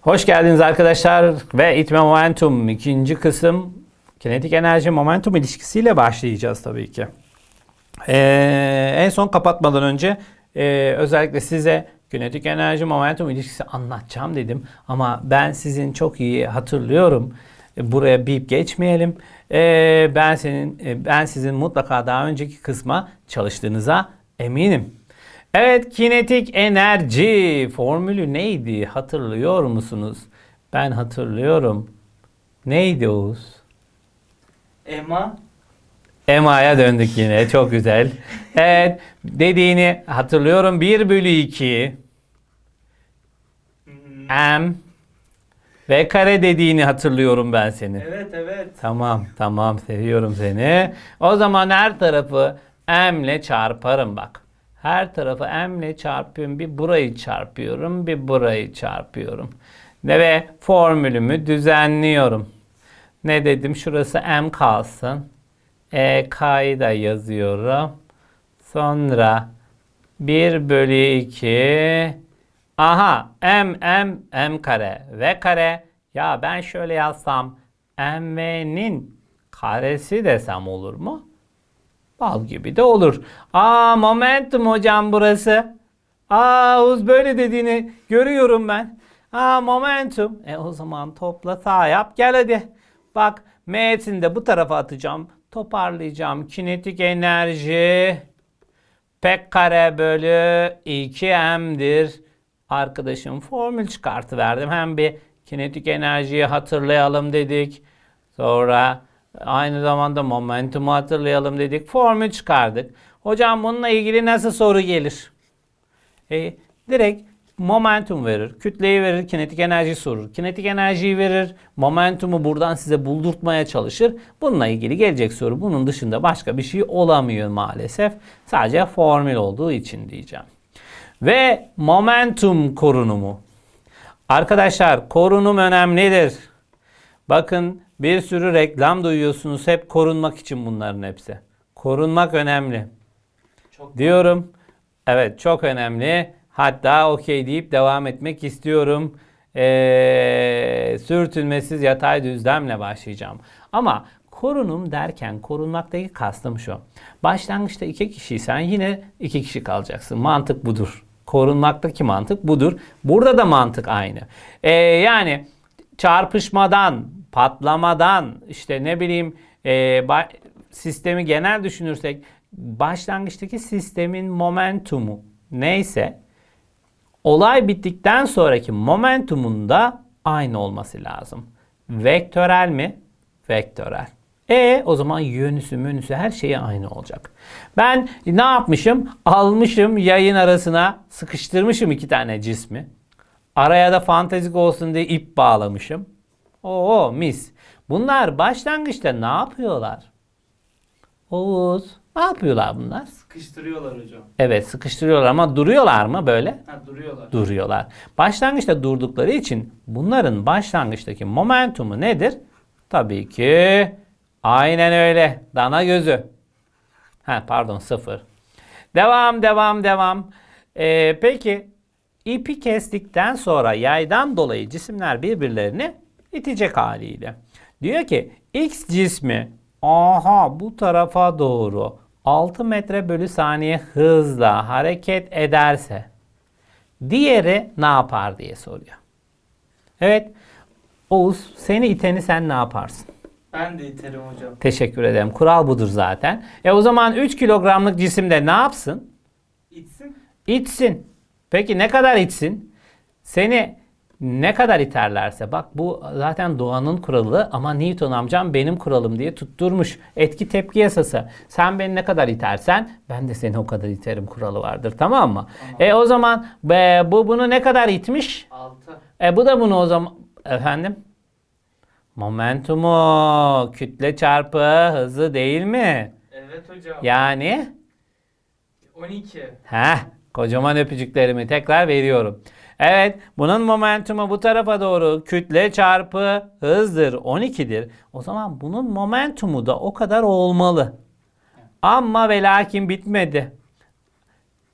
Hoş geldiniz arkadaşlar ve itme momentum ikinci kısım kinetik enerji momentum ilişkisiyle başlayacağız tabii ki. Ee, en son kapatmadan önce e, özellikle size kinetik enerji momentum ilişkisi anlatacağım dedim ama ben sizin çok iyi hatırlıyorum. E, Buraya bip geçmeyelim. E, ben senin e, ben sizin mutlaka daha önceki kısma çalıştığınıza eminim. Evet kinetik enerji formülü neydi hatırlıyor musunuz? Ben hatırlıyorum. Neydi Oğuz? Ema EMA'ya döndük yine. Çok güzel. Evet. Dediğini hatırlıyorum. 1 bölü 2 M ve kare dediğini hatırlıyorum ben seni. Evet evet. Tamam tamam seviyorum seni. O zaman her tarafı m ile çarparım bak. Her tarafı m ile çarpıyorum. Bir burayı çarpıyorum. Bir burayı çarpıyorum. Ne ve formülümü düzenliyorum. Ne dedim? Şurası m kalsın. E k'yı da yazıyorum. Sonra 1 bölü 2 Aha m m m kare v kare. Ya ben şöyle yazsam mv'nin karesi desem olur mu? Bal gibi de olur. Aa momentum hocam burası. Aa Uz böyle dediğini görüyorum ben. Aa momentum. E o zaman topla sağ yap gel hadi. Bak m'sini de bu tarafa atacağım. Toparlayacağım. Kinetik enerji. P kare bölü 2m'dir. Arkadaşım formül çıkartıverdim. Hem bir kinetik enerjiyi hatırlayalım dedik. Sonra aynı zamanda momentumu hatırlayalım dedik. Formül çıkardık. Hocam bununla ilgili nasıl soru gelir? E, direkt momentum verir, kütleyi verir, kinetik enerji sorur. Kinetik enerjiyi verir, momentumu buradan size buldurtmaya çalışır. Bununla ilgili gelecek soru bunun dışında başka bir şey olamıyor maalesef. Sadece formül olduğu için diyeceğim. Ve momentum korunumu. Arkadaşlar korunum önemlidir. Bakın bir sürü reklam duyuyorsunuz hep korunmak için bunların hepsi. Korunmak önemli. Çok Diyorum. Evet çok önemli. Hatta okey deyip devam etmek istiyorum. Ee, sürtünmesiz yatay düzlemle başlayacağım. Ama korunum derken korunmaktaki kastım şu. Başlangıçta iki kişiysen yine iki kişi kalacaksın. Mantık budur. Korunmaktaki mantık budur. Burada da mantık aynı. Ee, yani çarpışmadan, patlamadan, işte ne bileyim e, sistemi genel düşünürsek başlangıçtaki sistemin momentumu neyse olay bittikten sonraki momentumun da aynı olması lazım. Vektörel mi? Vektörel. E o zaman yönüsü menüsü her şeyi aynı olacak. Ben ne yapmışım? Almışım yayın arasına sıkıştırmışım iki tane cismi. Araya da fantezik olsun diye ip bağlamışım. Oo mis. Bunlar başlangıçta ne yapıyorlar? Oğuz. Ne yapıyorlar bunlar? sıkıştırıyorlar hocam. Evet sıkıştırıyorlar ama duruyorlar mı böyle? Ha duruyorlar. Duruyorlar. Başlangıçta durdukları için bunların başlangıçtaki momentumu nedir? Tabii ki aynen öyle. Dana gözü. Ha pardon sıfır. Devam devam devam. Ee, peki ipi kestikten sonra yaydan dolayı cisimler birbirlerini itecek haliyle. Diyor ki X cismi aha bu tarafa doğru 6 metre bölü saniye hızla hareket ederse diğeri ne yapar diye soruyor. Evet Oğuz seni iteni sen ne yaparsın? Ben de iterim hocam. Teşekkür ederim. Kural budur zaten. E o zaman 3 kilogramlık cisimde ne yapsın? İtsin. İtsin. Peki ne kadar itsin? Seni ne kadar iterlerse bak bu zaten doğanın kuralı ama Newton amcam benim kuralım diye tutturmuş. Etki tepki yasası. Sen beni ne kadar itersen ben de seni o kadar iterim kuralı vardır tamam mı? E o zaman be, bu bunu ne kadar itmiş? 6. E bu da bunu o zaman efendim momentumu kütle çarpı hızı değil mi? Evet hocam. Yani 12. Heh, kocaman öpücüklerimi tekrar veriyorum. Evet, bunun momentumu bu tarafa doğru kütle çarpı hızdır 12'dir. O zaman bunun momentumu da o kadar olmalı. Ama ve lakin bitmedi.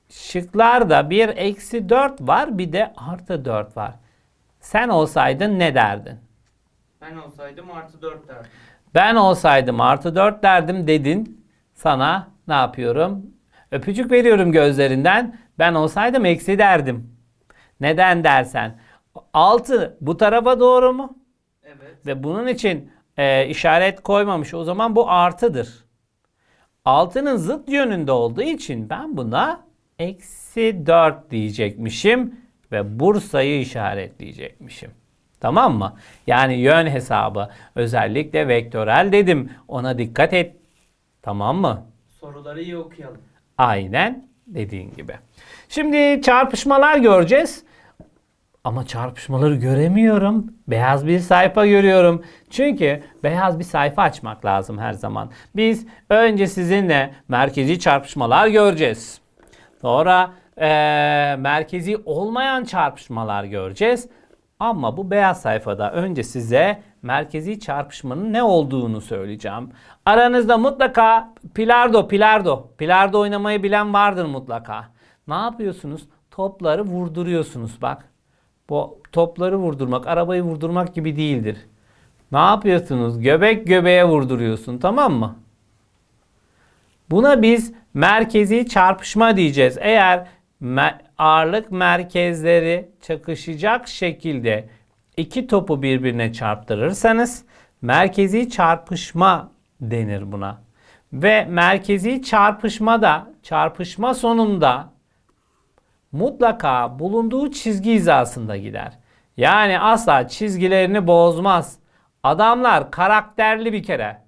Şıklarda bir eksi 4 var bir de artı 4 var. Sen olsaydın ne derdin? Ben olsaydım artı 4 derdim. Ben olsaydım artı 4 derdim dedin. Sana ne yapıyorum? Öpücük veriyorum gözlerinden. Ben olsaydım eksi derdim. Neden dersen. 6 bu tarafa doğru mu? Evet. Ve bunun için e, işaret koymamış. O zaman bu artıdır. 6'nın zıt yönünde olduğu için ben buna eksi 4 diyecekmişim. Ve Bursa'yı işaretleyecekmişim. Tamam mı? Yani yön hesabı. Özellikle vektörel dedim. Ona dikkat et. Tamam mı? Soruları iyi okuyalım. Aynen dediğin gibi. Şimdi çarpışmalar göreceğiz. Ama çarpışmaları göremiyorum. Beyaz bir sayfa görüyorum. Çünkü beyaz bir sayfa açmak lazım her zaman. Biz önce sizinle merkezi çarpışmalar göreceğiz. Sonra eee, merkezi olmayan çarpışmalar göreceğiz. Ama bu beyaz sayfada önce size merkezi çarpışmanın ne olduğunu söyleyeceğim. Aranızda mutlaka pilardo, pilardo, pilardo oynamayı bilen vardır mutlaka. Ne yapıyorsunuz? Topları vurduruyorsunuz bak. Bu topları vurdurmak, arabayı vurdurmak gibi değildir. Ne yapıyorsunuz? Göbek göbeğe vurduruyorsun tamam mı? Buna biz merkezi çarpışma diyeceğiz. Eğer ağırlık merkezleri çakışacak şekilde iki topu birbirine çarptırırsanız merkezi çarpışma denir buna. Ve merkezi çarpışmada çarpışma sonunda mutlaka bulunduğu çizgi hizasında gider. Yani asla çizgilerini bozmaz. Adamlar karakterli bir kere.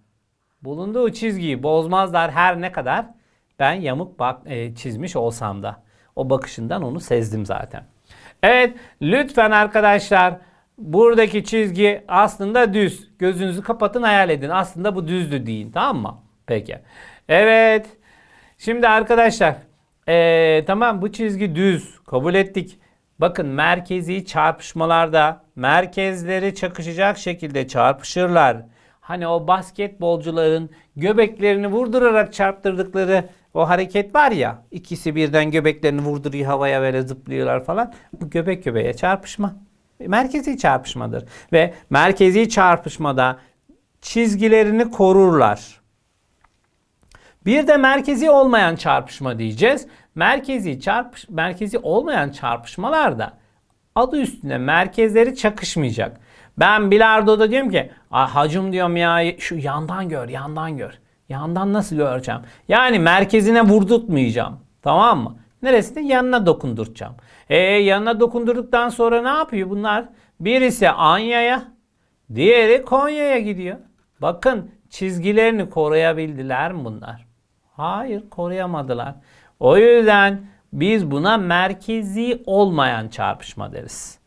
Bulunduğu çizgiyi bozmazlar her ne kadar ben yamuk bak e, çizmiş olsam da. O bakışından onu sezdim zaten. Evet lütfen arkadaşlar buradaki çizgi aslında düz. Gözünüzü kapatın hayal edin. Aslında bu düzdü deyin tamam mı? Peki. Evet. Şimdi arkadaşlar ee, tamam bu çizgi düz kabul ettik. Bakın merkezi çarpışmalarda merkezleri çakışacak şekilde çarpışırlar. Hani o basketbolcuların göbeklerini vurdurarak çarptırdıkları o hareket var ya ikisi birden göbeklerini vurduruyor havaya böyle zıplıyorlar falan. Bu göbek göbeğe çarpışma. Merkezi çarpışmadır. Ve merkezi çarpışmada çizgilerini korurlar. Bir de merkezi olmayan çarpışma diyeceğiz. Merkezi çarpış merkezi olmayan çarpışmalarda adı üstüne merkezleri çakışmayacak. Ben bilardoda diyorum ki "Aa, hacım diyorum ya şu yandan gör yandan gör. Yandan nasıl göreceğim? Yani merkezine vurdurtmayacağım. Tamam mı? Neresinde? Yanına dokunduracağım. E yanına dokundurduktan sonra ne yapıyor bunlar? Birisi Anya'ya, diğeri Konya'ya gidiyor. Bakın çizgilerini koruyabildiler mi bunlar? Hayır koruyamadılar. O yüzden biz buna merkezi olmayan çarpışma deriz.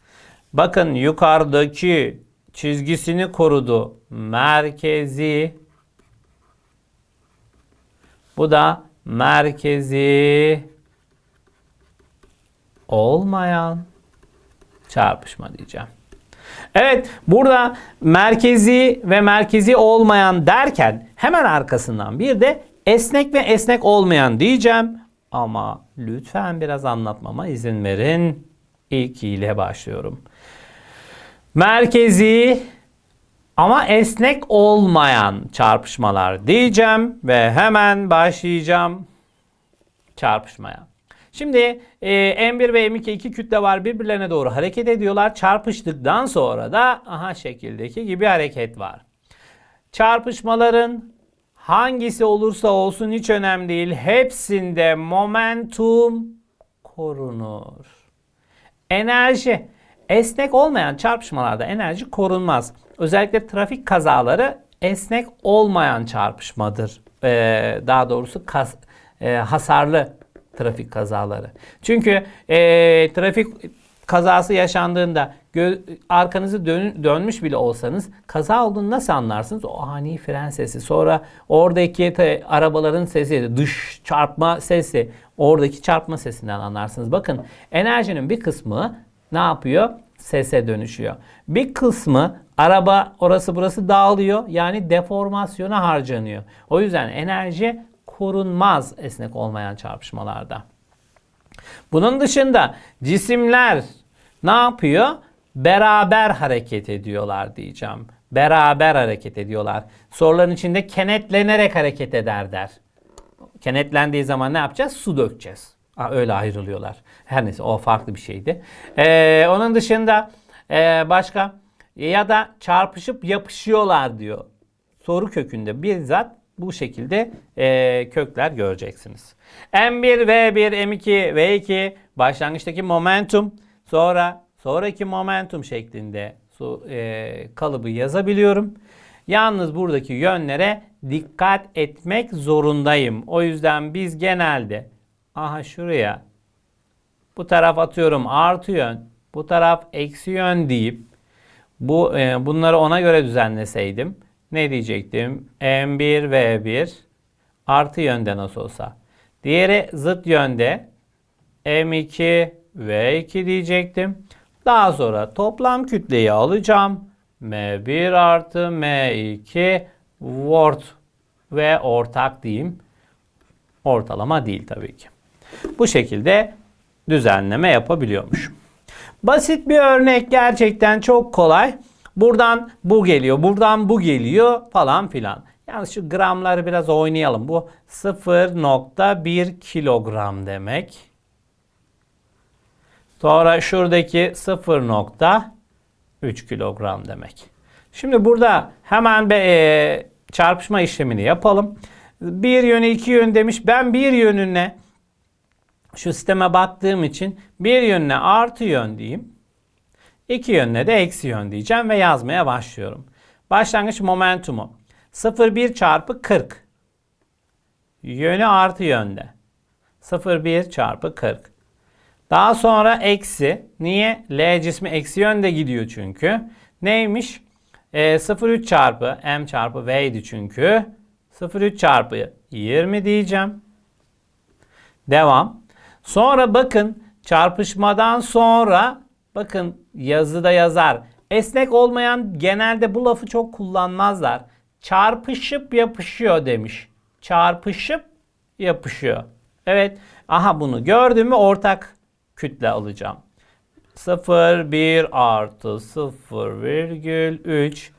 Bakın yukarıdaki çizgisini korudu. Merkezi. Bu da merkezi olmayan çarpışma diyeceğim. Evet burada merkezi ve merkezi olmayan derken hemen arkasından bir de esnek ve esnek olmayan diyeceğim. Ama lütfen biraz anlatmama izin verin. İlk ile başlıyorum. Merkezi ama esnek olmayan çarpışmalar diyeceğim ve hemen başlayacağım çarpışmaya. Şimdi e, M1 ve M2 iki kütle var birbirlerine doğru hareket ediyorlar. Çarpıştıktan sonra da aha şekildeki gibi hareket var. Çarpışmaların hangisi olursa olsun hiç önemli değil. Hepsinde momentum korunur. Enerji. Esnek olmayan çarpışmalarda enerji korunmaz. Özellikle trafik kazaları esnek olmayan çarpışmadır. Ee, daha doğrusu kas, e, hasarlı trafik kazaları. Çünkü e, trafik kazası yaşandığında arkanızı dön- dönmüş bile olsanız kaza olduğunu nasıl anlarsınız? O ani fren sesi. Sonra oradaki arabaların sesi, dış çarpma sesi, oradaki çarpma sesinden anlarsınız. Bakın enerjinin bir kısmı ne yapıyor? Sese dönüşüyor. Bir kısmı araba orası burası dağılıyor. Yani deformasyona harcanıyor. O yüzden enerji korunmaz esnek olmayan çarpışmalarda. Bunun dışında cisimler ne yapıyor? beraber hareket ediyorlar diyeceğim. Beraber hareket ediyorlar. Soruların içinde kenetlenerek hareket eder der. Kenetlendiği zaman ne yapacağız? Su dökeceğiz. Aa, öyle ayrılıyorlar. Her neyse o farklı bir şeydi. Ee, onun dışında ee, başka ya da çarpışıp yapışıyorlar diyor. Soru kökünde bizzat bu şekilde ee, kökler göreceksiniz. M1, V1, M2, V2 başlangıçtaki momentum sonra sonraki momentum şeklinde su, ee, kalıbı yazabiliyorum. Yalnız buradaki yönlere dikkat etmek zorundayım. O yüzden biz genelde aha şuraya bu taraf atıyorum artı yön, bu taraf eksi yön deyip bu e, bunları ona göre düzenleseydim ne diyecektim? M1 V1 artı yönde nasıl olsa. Diğeri zıt yönde M2 V2 diyecektim. Daha sonra toplam kütleyi alacağım. M1 artı M2 Word ve ortak diyeyim. Ortalama değil tabii ki. Bu şekilde düzenleme yapabiliyormuşum. Basit bir örnek gerçekten çok kolay. Buradan bu geliyor, buradan bu geliyor falan filan. Yalnız şu gramları biraz oynayalım. Bu 0.1 kilogram demek. Sonra şuradaki 0.3 kilogram demek. Şimdi burada hemen bir e, çarpışma işlemini yapalım. Bir yönü iki yön demiş. Ben bir yönüne şu sisteme baktığım için bir yönüne artı yön diyeyim. İki yönüne de eksi yön diyeceğim ve yazmaya başlıyorum. Başlangıç momentumu 0,1 çarpı 40. Yönü artı yönde. 0,1 çarpı 40. Daha sonra eksi. Niye? L cismi eksi yönde gidiyor çünkü. Neymiş? E, 0,3 çarpı M çarpı V idi çünkü. 0,3 çarpı 20 diyeceğim. Devam. Sonra bakın çarpışmadan sonra bakın yazıda yazar. Esnek olmayan genelde bu lafı çok kullanmazlar. Çarpışıp yapışıyor demiş. Çarpışıp yapışıyor. Evet. Aha bunu gördüm mü ortak kütle alacağım. 0, 1 artı 0,3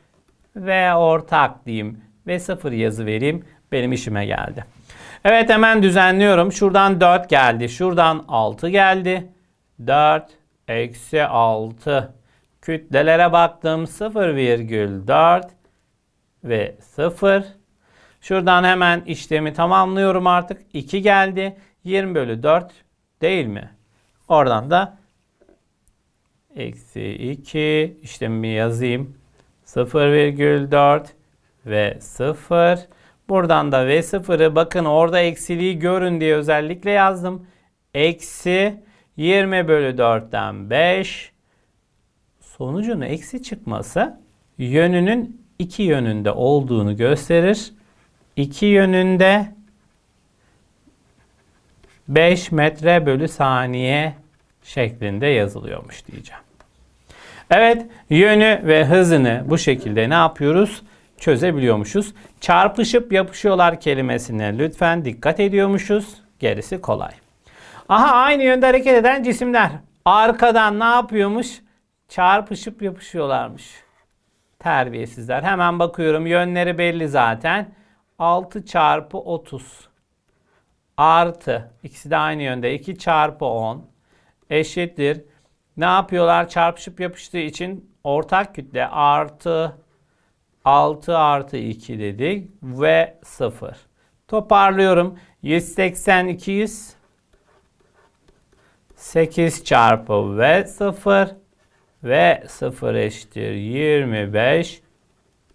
ve ortak diyeyim. Ve 0 yazı vereyim. Benim işime geldi. Evet hemen düzenliyorum. Şuradan 4 geldi. Şuradan 6 geldi. 4 eksi 6. Kütlelere baktım. 0,4 ve 0. Şuradan hemen işlemi tamamlıyorum artık. 2 geldi. 20 bölü 4 değil mi? Oradan da eksi 2 işlemimi yazayım. 0,4 ve 0. Buradan da V0'ı bakın orada eksiliği görün diye özellikle yazdım. Eksi 20 bölü 4'ten 5. Sonucun eksi çıkması yönünün iki yönünde olduğunu gösterir. İki yönünde 5 metre bölü saniye şeklinde yazılıyormuş diyeceğim. Evet yönü ve hızını bu şekilde ne yapıyoruz? Çözebiliyormuşuz. Çarpışıp yapışıyorlar kelimesine lütfen dikkat ediyormuşuz. Gerisi kolay. Aha aynı yönde hareket eden cisimler. Arkadan ne yapıyormuş? Çarpışıp yapışıyorlarmış. Terbiyesizler. Hemen bakıyorum yönleri belli zaten. 6 çarpı 30 artı ikisi de aynı yönde 2 çarpı 10 eşittir. Ne yapıyorlar? Çarpışıp yapıştığı için ortak kütle artı 6 artı 2 dedik ve 0. Toparlıyorum. 180 200 8 çarpı ve 0 ve 0 eşittir 25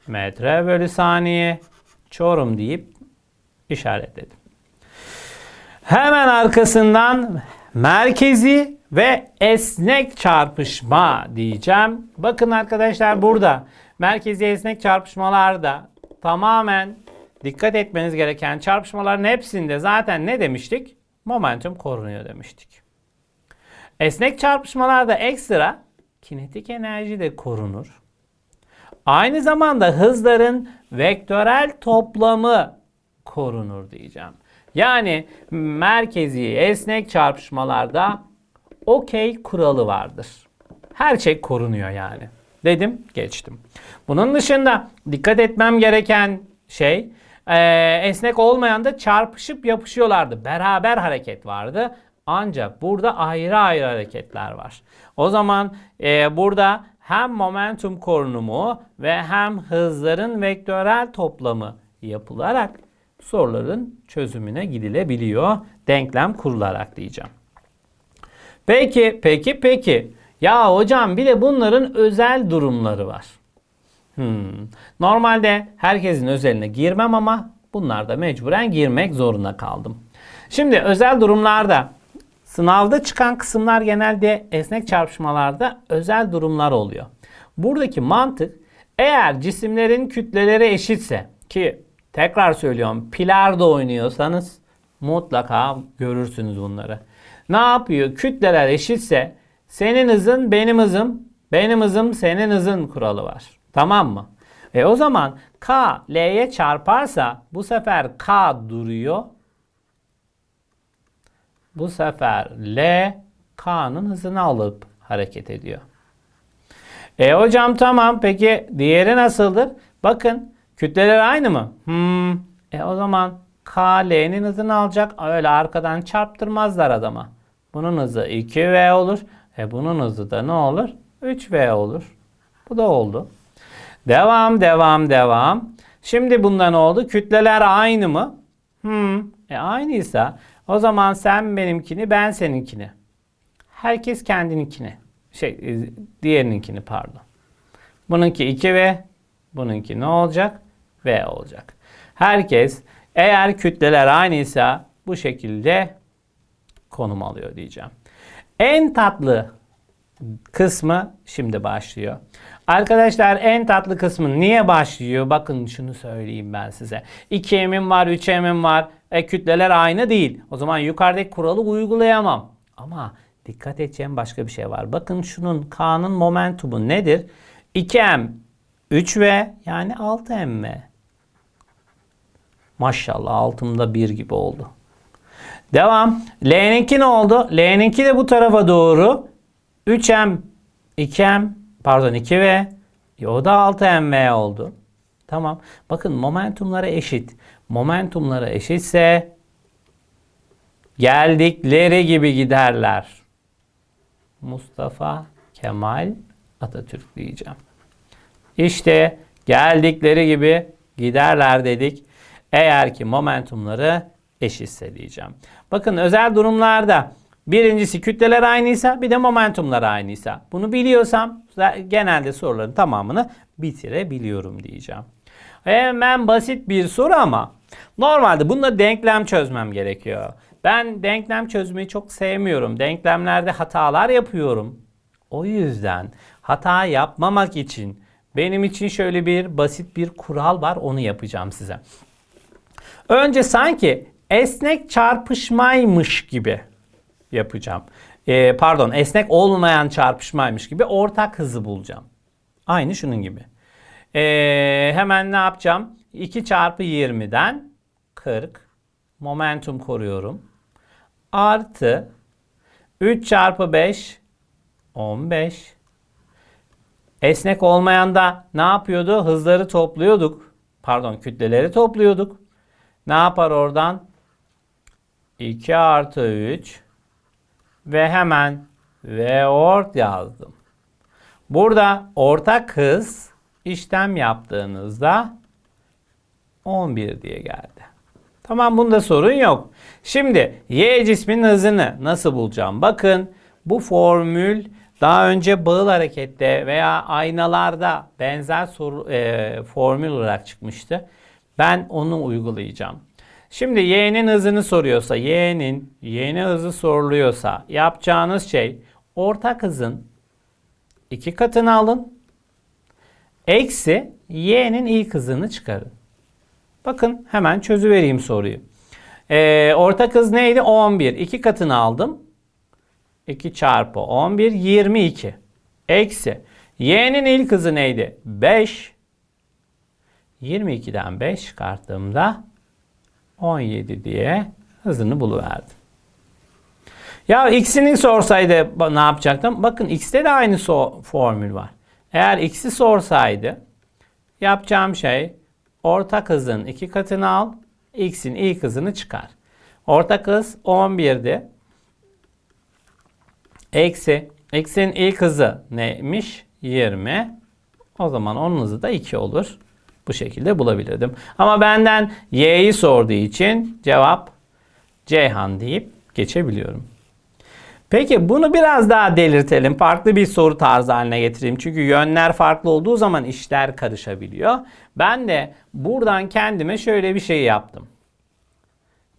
metre bölü saniye Çorum deyip işaretledim. Hemen arkasından merkezi ve esnek çarpışma diyeceğim. Bakın arkadaşlar burada merkezi esnek çarpışmalarda tamamen dikkat etmeniz gereken çarpışmaların hepsinde zaten ne demiştik? Momentum korunuyor demiştik. Esnek çarpışmalarda ekstra kinetik enerji de korunur. Aynı zamanda hızların vektörel toplamı korunur diyeceğim. Yani merkezi esnek çarpışmalarda okey kuralı vardır. Her şey korunuyor yani. Dedim geçtim. Bunun dışında dikkat etmem gereken şey esnek olmayan da çarpışıp yapışıyorlardı. Beraber hareket vardı. Ancak burada ayrı ayrı hareketler var. O zaman eee, burada hem momentum korunumu ve hem hızların vektörel toplamı yapılarak soruların çözümüne gidilebiliyor. Denklem kurularak diyeceğim. Peki, peki, peki. Ya hocam bir de bunların özel durumları var. Hmm. Normalde herkesin özeline girmem ama bunlarda mecburen girmek zorunda kaldım. Şimdi özel durumlarda sınavda çıkan kısımlar genelde esnek çarpışmalarda özel durumlar oluyor. Buradaki mantık eğer cisimlerin kütleleri eşitse ki tekrar söylüyorum pilardo oynuyorsanız mutlaka görürsünüz bunları. Ne yapıyor? Kütleler eşitse senin hızın benim hızım, benim hızım senin hızın kuralı var. Tamam mı? E o zaman K L'ye çarparsa bu sefer K duruyor. Bu sefer L K'nın hızını alıp hareket ediyor. E hocam tamam peki diğeri nasıldır? Bakın kütleler aynı mı? Hmm. E o zaman K L'nin hızını alacak. Öyle arkadan çarptırmazlar adama. Bunun hızı 2V olur. E bunun hızı da ne olur? 3V olur. Bu da oldu. Devam, devam, devam. Şimdi bunda ne oldu? Kütleler aynı mı? Hmm. E aynıysa o zaman sen benimkini, ben seninkini. Herkes kendininkini. Şey, e, diğerininkini pardon. Bununki 2V, bununki ne olacak? V olacak. Herkes eğer kütleler aynıysa bu şekilde konum alıyor diyeceğim. En tatlı kısmı şimdi başlıyor. Arkadaşlar en tatlı kısmı niye başlıyor? Bakın şunu söyleyeyim ben size. 2M'im var, 3M'im var. E, kütleler aynı değil. O zaman yukarıdaki kuralı uygulayamam. Ama dikkat edeceğim başka bir şey var. Bakın şunun K'nın momentumu nedir? 2M 3V yani 6M. Maşallah altımda 1 gibi oldu. Devam. L'ninki ne oldu? L'ninki de bu tarafa doğru. 3M, 2M, pardon 2V. E, o da 6MV oldu. Tamam. Bakın momentumları eşit. Momentumları eşitse geldikleri gibi giderler. Mustafa Kemal Atatürk diyeceğim. İşte geldikleri gibi giderler dedik. Eğer ki momentumları eşitse diyeceğim. Bakın özel durumlarda birincisi kütleler aynıysa bir de momentumlar aynıysa. Bunu biliyorsam genelde soruların tamamını bitirebiliyorum diyeceğim. Hemen basit bir soru ama normalde bunda denklem çözmem gerekiyor. Ben denklem çözmeyi çok sevmiyorum. Denklemlerde hatalar yapıyorum. O yüzden hata yapmamak için benim için şöyle bir basit bir kural var onu yapacağım size. Önce sanki esnek çarpışmaymış gibi yapacağım. Ee, pardon esnek olmayan çarpışmaymış gibi ortak hızı bulacağım. Aynı şunun gibi. Ee, hemen ne yapacağım? 2 çarpı 20'den 40 momentum koruyorum. Artı 3 çarpı 5 15 Esnek olmayan da ne yapıyordu? Hızları topluyorduk. Pardon kütleleri topluyorduk. Ne yapar oradan? 2 artı 3 ve hemen V ort yazdım. Burada ortak hız işlem yaptığınızda 11 diye geldi. Tamam bunda sorun yok. Şimdi Y cisminin hızını nasıl bulacağım? Bakın bu formül daha önce bağıl harekette veya aynalarda benzer soru, e, formül olarak çıkmıştı. Ben onu uygulayacağım. Şimdi y'nin hızını soruyorsa, y'nin y'nin hızı soruluyorsa yapacağınız şey ortak hızın iki katını alın. Eksi y'nin ilk hızını çıkarın. Bakın hemen çözüvereyim soruyu. Ee, ortak hız neydi? 11. İki katını aldım. 2 çarpı 11 22. Eksi. Y'nin ilk hızı neydi? 5. 22'den 5 çıkarttığımda 17 diye hızını buluverdim. Ya x'ini sorsaydı ne yapacaktım? Bakın x'te de aynı so- formül var. Eğer x'i sorsaydı yapacağım şey ortak hızın iki katını al, x'in ilk hızını çıkar. Ortak hız 11'di. Eksi, x'in ilk hızı neymiş? 20. O zaman onun hızı da 2 olur. Bu şekilde bulabilirdim. Ama benden y'yi sorduğu için cevap Ceyhan deyip geçebiliyorum. Peki bunu biraz daha delirtelim. Farklı bir soru tarzı haline getireyim. Çünkü yönler farklı olduğu zaman işler karışabiliyor. Ben de buradan kendime şöyle bir şey yaptım.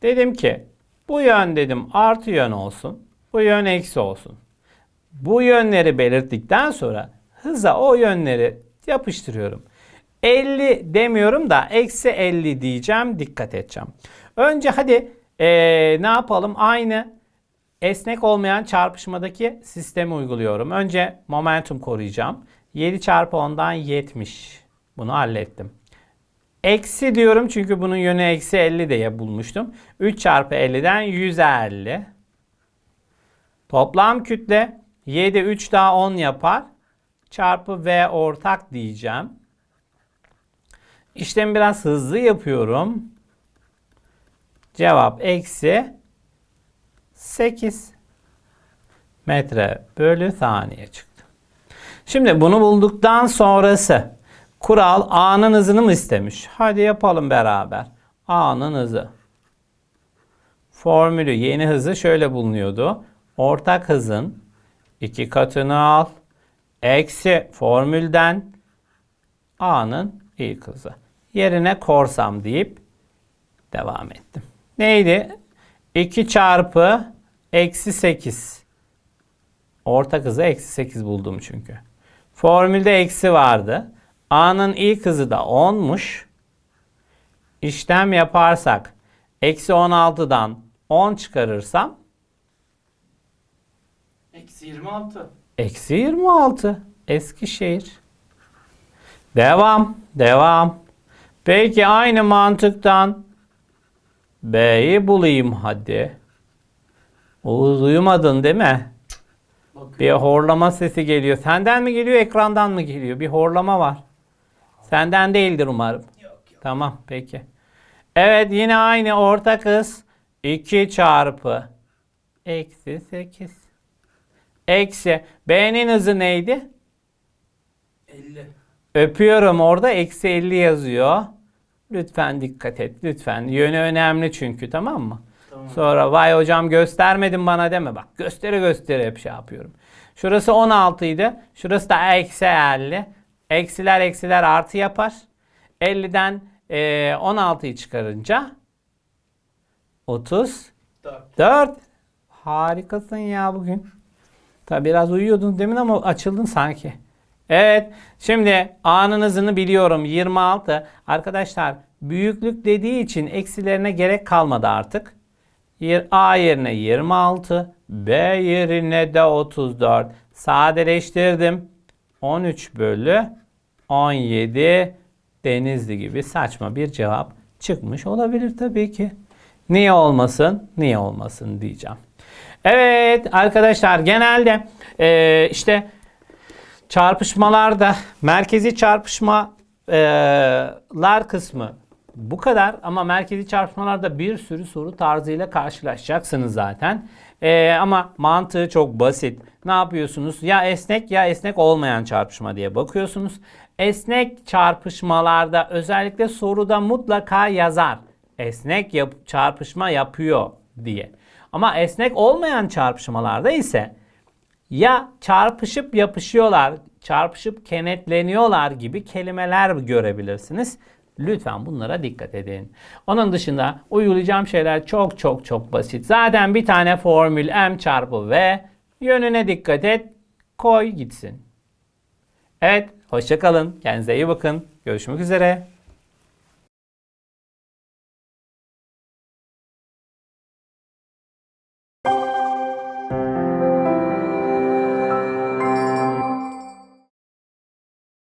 Dedim ki bu yön dedim artı yön olsun. Bu yön eksi olsun. Bu yönleri belirttikten sonra hıza o yönleri yapıştırıyorum. 50 demiyorum da eksi 50 diyeceğim. Dikkat edeceğim. Önce hadi eee, ne yapalım? Aynı esnek olmayan çarpışmadaki sistemi uyguluyorum. Önce momentum koruyacağım. 7 çarpı 10'dan 70. Bunu hallettim. Eksi diyorum çünkü bunun yönü eksi 50 diye bulmuştum. 3 çarpı 50'den 150. Toplam kütle 7 3 daha 10 yapar. Çarpı V ortak diyeceğim. İşlemi biraz hızlı yapıyorum. Cevap eksi 8 metre bölü saniye çıktı. Şimdi bunu bulduktan sonrası kural A'nın hızını mı istemiş? Hadi yapalım beraber. A'nın hızı. Formülü yeni hızı şöyle bulunuyordu. Ortak hızın iki katını al. Eksi formülden A'nın ilk hızı. Yerine korsam deyip devam ettim. Neydi? 2 çarpı eksi 8. Ortak hızı eksi 8 buldum çünkü. Formülde eksi vardı. A'nın ilk hızı da 10'muş. İşlem yaparsak eksi 16'dan 10 çıkarırsam Eksi 26. eksi 26. Eskişehir. Devam. Devam. Peki aynı mantıktan B'yi bulayım hadi. Oğuz uyumadın değil mi? Bir horlama sesi geliyor. Senden mi geliyor, ekrandan mı geliyor? Bir horlama var. Senden değildir umarım. Yok yok. Tamam, peki. Evet, yine aynı ortak hız. 2 çarpı eksi 8. Eksi. B'nin hızı neydi? 50. Öpüyorum orada eksi 50 yazıyor. Lütfen dikkat et, lütfen. Yönü önemli çünkü, tamam mı? Tamam. Sonra vay hocam göstermedin bana deme bak. Göstere göstere hep şey yapıyorum. Şurası 16 idi. Şurası da eksi 50. Eksiler eksiler artı yapar. 50'den e, 16'yı çıkarınca 34. 4. Harikasın ya bugün. Tabi biraz uyuyordun demin ama açıldın sanki. Evet. Şimdi A'nın hızını biliyorum. 26. Arkadaşlar büyüklük dediği için eksilerine gerek kalmadı artık. A yerine 26, B yerine de 34. Sadeleştirdim. 13 bölü 17 Denizli gibi saçma bir cevap çıkmış olabilir tabii ki. Niye olmasın? Niye olmasın diyeceğim. Evet arkadaşlar genelde eee, işte çarpışmalarda merkezi çarpışmalar kısmı bu kadar ama merkezi çarpışmalarda bir sürü soru tarzıyla karşılaşacaksınız zaten. Ee, ama mantığı çok basit. Ne yapıyorsunuz? Ya esnek ya esnek olmayan çarpışma diye bakıyorsunuz. Esnek çarpışmalarda özellikle soruda mutlaka yazar. Esnek yap- çarpışma yapıyor diye. Ama esnek olmayan çarpışmalarda ise ya çarpışıp yapışıyorlar, çarpışıp kenetleniyorlar gibi kelimeler görebilirsiniz. Lütfen bunlara dikkat edin. Onun dışında uygulayacağım şeyler çok çok çok basit. Zaten bir tane formül m çarpı v yönüne dikkat et, koy gitsin. Evet, hoşça kalın. Kendinize iyi bakın. Görüşmek üzere.